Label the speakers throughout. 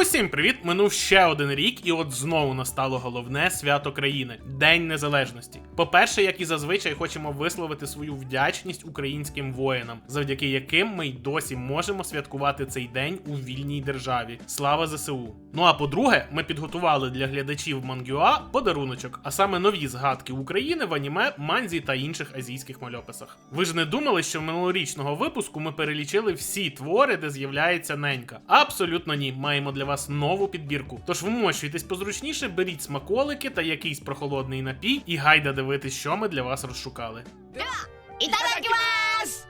Speaker 1: Усім привіт! Минув ще один рік, і от знову настало головне свято країни День Незалежності. По-перше, як і зазвичай, хочемо висловити свою вдячність українським воїнам, завдяки яким ми й досі можемо святкувати цей день у вільній державі. Слава ЗСУ! Ну а по-друге, ми підготували для глядачів Мангюа подаруночок, а саме нові згадки України в аніме, манзі та інших азійських мальописах. Ви ж не думали, що минулорічного випуску ми перелічили всі твори, де з'являється ненька? Абсолютно ні. Маємо для вас нову підбірку. Тож вимощуйтесь позручніше, беріть смаколики та якийсь прохолодний напій, і гайда дивитись, що ми для вас розшукали.
Speaker 2: Ітадакімас!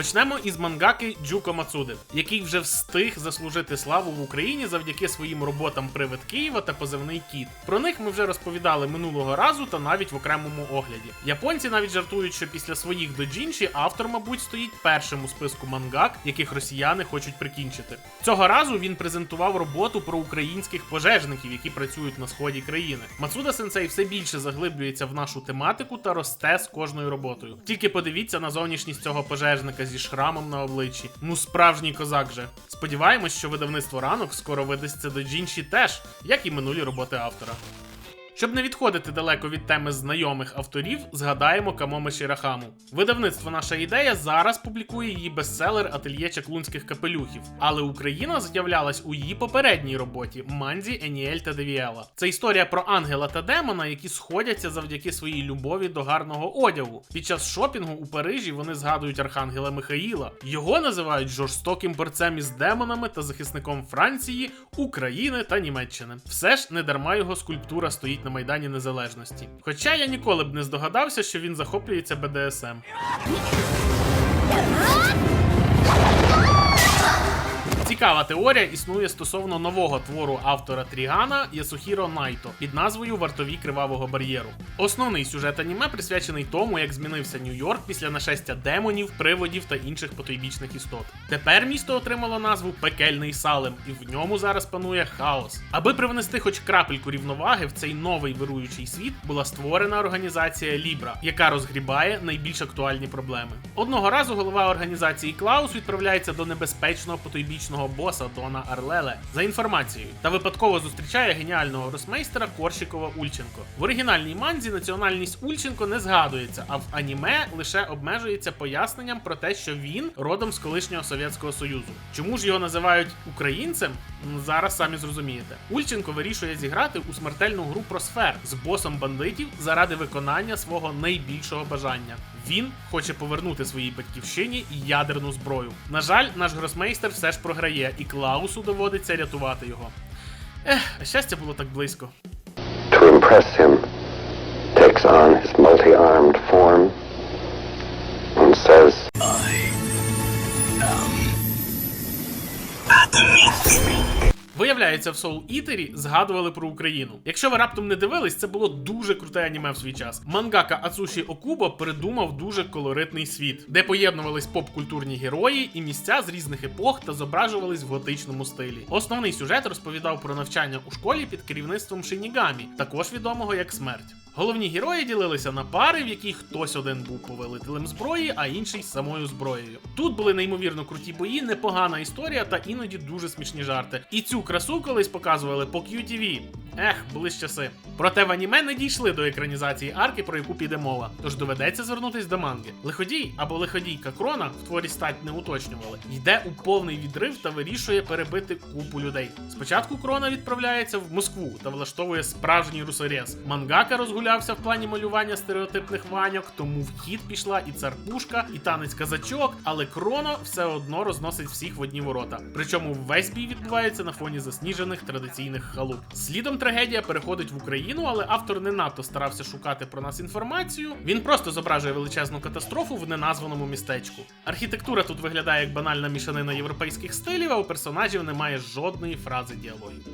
Speaker 1: Почнемо із мангаки Джуко Мацуди, який вже встиг заслужити славу в Україні завдяки своїм роботам Привид Києва та позивний кіт. Про них ми вже розповідали минулого разу та навіть в окремому огляді. Японці навіть жартують, що після своїх доджінші автор, мабуть, стоїть першим у списку мангак, яких росіяни хочуть прикінчити. Цього разу він презентував роботу про українських пожежників, які працюють на сході країни. Мацуда Сенсей все більше заглиблюється в нашу тематику та росте з кожною роботою. Тільки подивіться на зовнішність цього пожежника зі шрамом на обличчі. Ну, справжній козак же. Сподіваємось, що видавництво ранок скоро видасться до Джінші теж, як і минулі роботи автора. Щоб не відходити далеко від теми знайомих авторів, згадаємо Камоме Шірахаму. Видавництво наша ідея зараз публікує її бестселер Ательє чаклунських капелюхів, але Україна з'являлась у її попередній роботі Манзі, Еніель та Девіела. Це історія про ангела та демона, які сходяться завдяки своїй любові до гарного одягу. Під час шопінгу у Парижі вони згадують архангела Михаїла. Його називають жорстоким борцем із демонами та захисником Франції, України та Німеччини. Все ж не дарма його скульптура стоїть на Майдані Незалежності. Хоча я ніколи б не здогадався, що він захоплюється БДСМ. Цікава теорія існує стосовно нового твору автора Трігана Ясухіро Найто під назвою Вартові кривавого бар'єру. Основний сюжет аніме присвячений тому, як змінився Нью-Йорк після нашестя демонів, приводів та інших потойбічних істот. Тепер місто отримало назву Пекельний Салем, і в ньому зараз панує хаос. Аби привнести хоч крапельку рівноваги в цей новий вируючий світ, була створена організація Лібра, яка розгрібає найбільш актуальні проблеми. Одного разу голова організації Клаус відправляється до небезпечного потойбічного боса Дона Арлеле за інформацією та випадково зустрічає геніального росмейстера Коршікова Ульченко. В оригінальній манзі національність Ульченко не згадується, а в аніме лише обмежується поясненням про те, що він родом з колишнього Совєтського Союзу. Чому ж його називають українцем? Зараз самі зрозумієте. Ульченко вирішує зіграти у смертельну гру про сфер з босом бандитів заради виконання свого найбільшого бажання. Він хоче повернути своїй батьківщині ядерну зброю. На жаль, наш гросмейстер все ж програє, і Клаусу доводиться рятувати його. Ех, щастя було так близько.
Speaker 3: To impress him, takes on
Speaker 1: Виявляється, в Soul Eater згадували про Україну. Якщо ви раптом не дивились, це було дуже круте аніме в свій час. Мангака Ацуші Окуба придумав дуже колоритний світ, де поєднувались поп-культурні герої і місця з різних епох та зображувались в готичному стилі. Основний сюжет розповідав про навчання у школі під керівництвом Шинігамі, також відомого як смерть. Головні герої ділилися на пари, в яких хтось один був повелителем зброї, а інший самою зброєю. Тут були неймовірно круті бої, непогана історія та іноді дуже смішні жарти. І цю красу колись показували по QTV. Ех, були часи. Проте в аніме не дійшли до екранізації арки, про яку піде мова, тож доведеться звернутись до манги. Лиходій або лиходійка Крона в творі стать не уточнювали. Йде у повний відрив та вирішує перебити купу людей. Спочатку Крона відправляється в Москву та влаштовує справжній русорез. Мангака розгулявся в плані малювання стереотипних ваньок, тому в хід пішла і царпушка, і танець казачок, але Крона все одно розносить всіх в одні ворота. Причому весь бій відбувається на фоні засніжених традиційних халуп. Слідом трагедія переходить в Україну, але автор не надто старався шукати про нас інформацію. Він просто зображує величезну катастрофу в неназваному містечку. Архітектура тут виглядає як банальна мішанина європейських стилів, а у персонажів немає жодної фрази діалогів.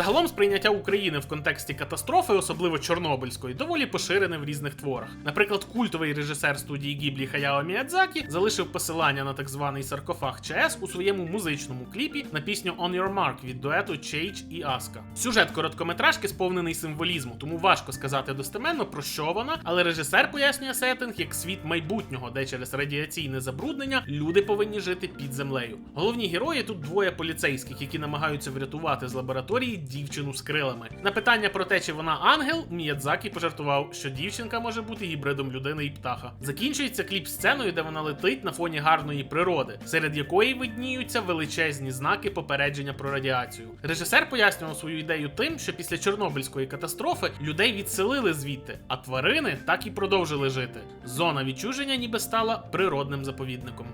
Speaker 1: Загалом сприйняття України в контексті катастрофи, особливо Чорнобильської, доволі поширене в різних творах. Наприклад, культовий режисер студії Гіблі Хаяо Міядзакі залишив посилання на так званий саркофаг ЧС у своєму музичному кліпі на пісню On Your Mark від дуету Чейдж і Аска. Сюжет короткометражки сповнений символізму, тому важко сказати достеменно про що вона, але режисер пояснює сеттинг як світ майбутнього, де через радіаційне забруднення люди повинні жити під землею. Головні герої тут двоє поліцейських, які намагаються врятувати з лабораторії дівчину з крилами. На питання про те, чи вона ангел, Міядзакі пожартував, що дівчинка може бути гібридом людини і птаха. Закінчується кліп сценою, де вона летить на фоні гарної природи, серед якої видніються величезні знаки попередження про радіацію. Режисер пояснював свою ідею тим, що після Чорнобильської катастрофи людей відселили звідти, а тварини так і продовжили жити. Зона відчуження ніби стала природним заповідником.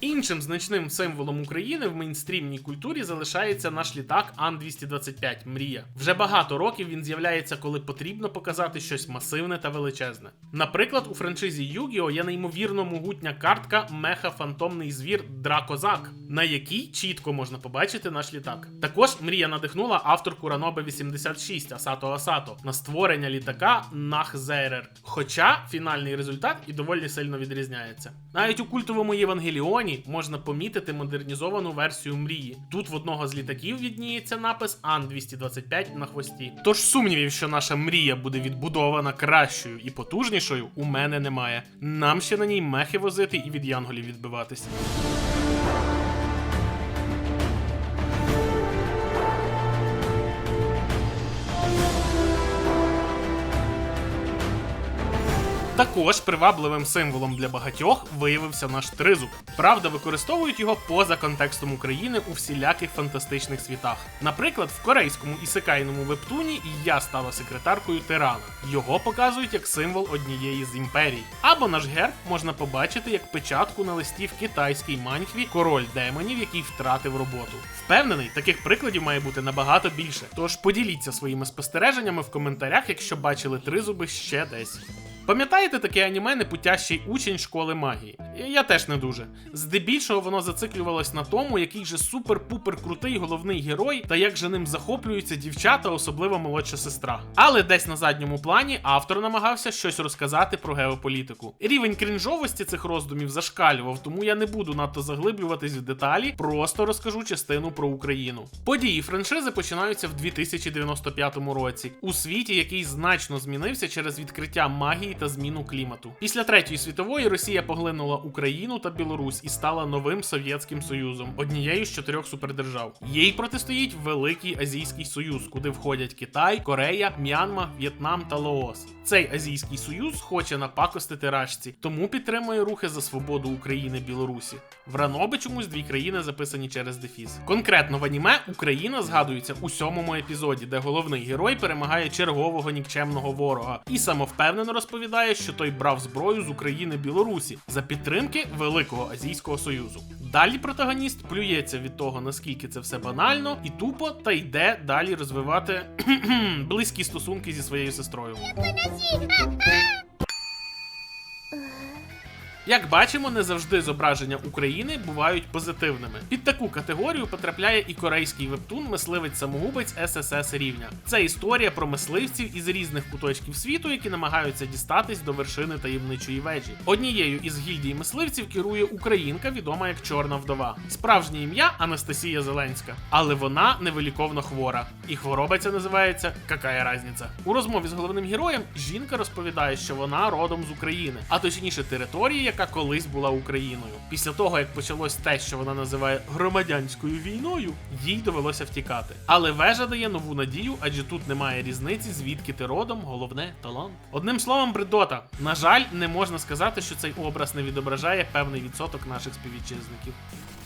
Speaker 1: Іншим значним символом України в мейнстрімній культурі залишається наш літак Ан-225 Мрія. Вже багато років він з'являється, коли потрібно показати щось масивне та величезне. Наприклад, у франшизі Югіо є неймовірно могутня картка Меха Фантомний звір Дракозак, на якій чітко можна побачити наш літак. Також мрія надихнула авторку Ранобе 86 Асато Асато на створення літака Нахзерер. Хоча фінальний результат і доволі сильно відрізняється. Навіть у культовому Євангеліоні можна помітити модернізовану версію мрії. Тут в одного з літаків відніється напис Ан-225 на хвості. Тож сумнівів, що наша мрія буде відбудована кращою і потужнішою, у мене немає. Нам ще на ній мехи возити і від янголів відбиватись. Також привабливим символом для багатьох виявився наш тризуб. Правда, використовують його поза контекстом України у всіляких фантастичних світах. Наприклад, в корейському ісекайному вебтуні я стала секретаркою тирана. Його показують як символ однієї з імперій. Або наш герб можна побачити як печатку на листі в китайській маньхві король демонів, який втратив роботу. Впевнений, таких прикладів має бути набагато більше. Тож поділіться своїми спостереженнями в коментарях, якщо бачили тризуби ще десь. Пам'ятаєте таке аніме непутящий учень школи магії? Я теж не дуже. Здебільшого воно зациклювалось на тому, який же супер-пупер крутий головний герой, та як же ним захоплюються дівчата, особливо молодша сестра. Але десь на задньому плані автор намагався щось розказати про геополітику. Рівень крінжовості цих роздумів зашкалював, тому я не буду надто заглиблюватись в деталі, просто розкажу частину про Україну. Події франшизи починаються в 2095 році, у світі, який значно змінився через відкриття магії та зміну клімату. Після третьої світової Росія поглинула Україну та Білорусь і стала новим Совєтським Союзом, однією з чотирьох супердержав. Їй протистоїть Великий Азійський Союз, куди входять Китай, Корея, М'янма, В'єтнам та Лаос. Цей азійський союз хоче напакостити рашці, тому підтримує рухи за свободу України Білорусі. В Ранобе чомусь дві країни записані через дефіс. Конкретно в аніме Україна згадується у сьомому епізоді, де головний герой перемагає чергового нікчемного ворога і самовпевнено розповідає, що той брав зброю з України Білорусі за підтримки Великого Азійського Союзу. Далі протагоніст плюється від того, наскільки це все банально і тупо, та йде далі розвивати близькі стосунки зі своєю сестрою. Як бачимо, не завжди зображення України бувають позитивними. Під таку категорію потрапляє і корейський вебтун мисливець-самогубець ССС рівня. Це історія про мисливців із різних куточків світу, які намагаються дістатись до вершини таємничої вежі. Однією із гільдій мисливців керує українка, відома як Чорна вдова. Справжнє ім'я Анастасія Зеленська, але вона невиліковно хвора. І хвороба ця називається Какая разниця. У розмові з головним героєм жінка розповідає, що вона родом з України, а точніше території, яка колись була Україною. Після того, як почалось те, що вона називає громадянською війною, їй довелося втікати. Але вежа дає нову надію, адже тут немає різниці, звідки ти родом, головне талант. Одним словом, бредота. На жаль, не можна сказати, що цей образ не відображає певний відсоток наших співвітчизників.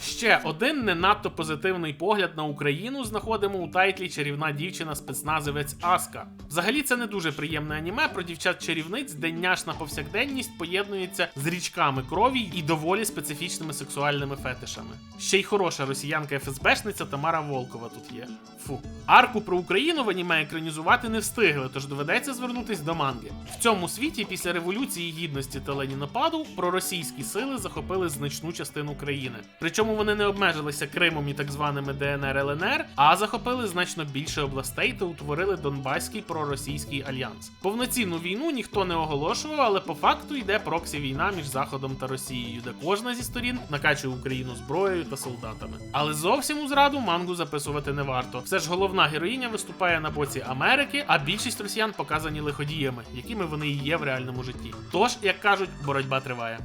Speaker 1: Ще один не надто позитивний погляд на Україну знаходимо у тайтлі Чарівна дівчина спецназовець Аска. Взагалі це не дуже приємне аніме про дівчат-чарівниць, де няшна повсякденність поєднується з річками смаками крові і доволі специфічними сексуальними фетишами. Ще й хороша росіянка ФСБшниця Тамара Волкова тут є. Фу. Арку про Україну в аніме екранізувати не встигли, тож доведеться звернутись до манги. В цьому світі після революції гідності та ленінопаду проросійські сили захопили значну частину країни. Причому вони не обмежилися Кримом і так званими ДНР ЛНР, а захопили значно більше областей та утворили Донбаський проросійський альянс. Повноцінну війну ніхто не оголошував, але по факту йде проксі війна між Заходом та Росією, де кожна зі сторін накачує Україну зброєю та солдатами. Але зовсім у зраду мангу записувати не варто. Все ж головна героїня виступає на боці Америки, а більшість росіян показані лиходіями, якими вони і є в реальному житті. Тож, як кажуть, боротьба триває.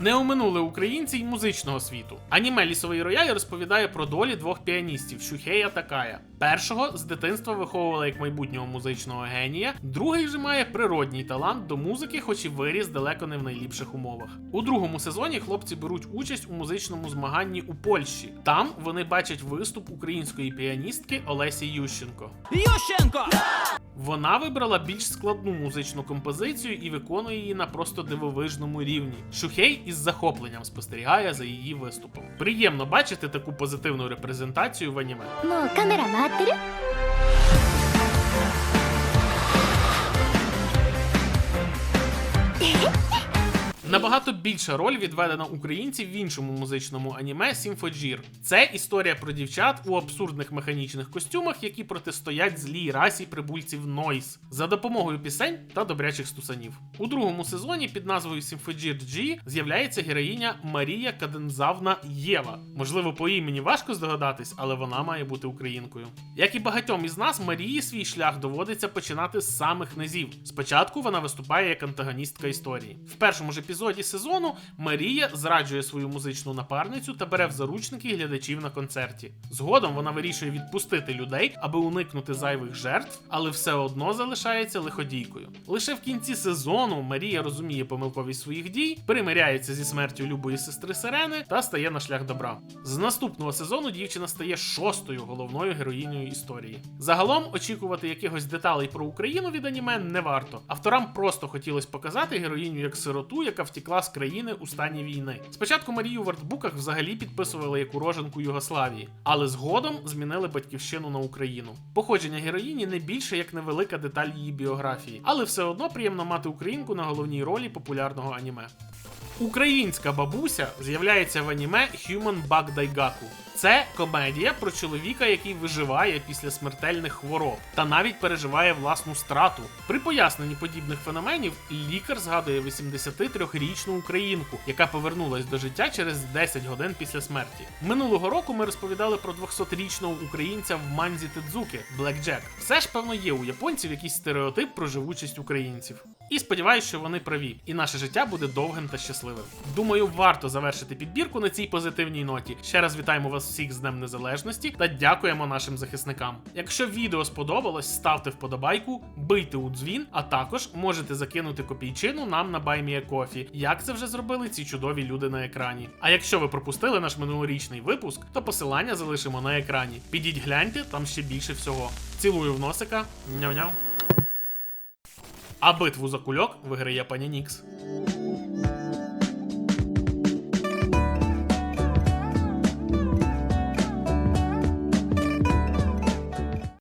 Speaker 1: Не оминули українці й музичного світу. Аніме лісовий рояль розповідає про долі двох піаністів Шухея та Кая. Першого з дитинства виховували як майбутнього музичного генія, другий вже має природній талант до музики, хоч і виріс далеко не в найліпших умовах. У другому сезоні хлопці беруть участь у музичному змаганні у Польщі. Там вони бачать виступ української піаністки Олесі Ющенко.
Speaker 4: Ющенко!
Speaker 1: Вона вибрала більш складну музичну композицію і виконує її на просто дивовижному рівні. Шухей із захопленням спостерігає за її виступом. Приємно бачити таку позитивну репрезентацію в аніме.
Speaker 2: Ну, камера ってる？
Speaker 1: Набагато більша роль відведена українців в іншому музичному аніме Сімфоджір. Це історія про дівчат у абсурдних механічних костюмах, які протистоять злій расі прибульців Нойс за допомогою пісень та добрячих стусанів. У другому сезоні під назвою Сімфоджір G з'являється героїня Марія Кадензавна Єва. Можливо, по імені важко здогадатись, але вона має бути українкою. Як і багатьом із нас, Марії свій шлях доводиться починати з самих низів. Спочатку вона виступає як антагоністка історії. В першому ж епізоді сезону Марія зраджує свою музичну напарницю та бере в заручники глядачів на концерті. Згодом вона вирішує відпустити людей, аби уникнути зайвих жертв, але все одно залишається лиходійкою. Лише в кінці сезону Марія розуміє помилковість своїх дій, примиряється зі смертю любої сестри Сирени та стає на шлях добра. З наступного сезону дівчина стає шостою головною героїнею історії. Загалом очікувати якихось деталей про Україну від аніме не варто. Авторам просто хотілося показати героїню як сироту, яка втікла з країни у стані війни. Спочатку Марію в артбуках взагалі підписували як уроженку Югославії, але згодом змінили батьківщину на Україну. Походження героїні не більше як невелика деталь її біографії, але все одно приємно мати українку на головній ролі популярного аніме. Українська бабуся з'являється в аніме Human Bug Daigaku. Це комедія про чоловіка, який виживає після смертельних хвороб та навіть переживає власну страту. При поясненні подібних феноменів лікар згадує 83-річну українку, яка повернулась до життя через 10 годин після смерті. Минулого року ми розповідали про 200-річного українця в манзі Тедзуки Блек Джек. Все ж певно є у японців якийсь стереотип про живучість українців. І сподіваюся, що вони праві, і наше життя буде довгим та щасливим. Думаю, варто завершити підбірку на цій позитивній ноті. Ще раз вітаємо вас всіх з Днем Незалежності та дякуємо нашим захисникам. Якщо відео сподобалось, ставте вподобайку, бийте у дзвін, а також можете закинути копійчину нам на BuyMeACoffee, як це вже зробили ці чудові люди на екрані. А якщо ви пропустили наш минулорічний випуск, то посилання залишимо на екрані. Підіть гляньте, там ще більше всього. Цілую в носика. Няв-няв. А битву за кульок виграє пані Нікс.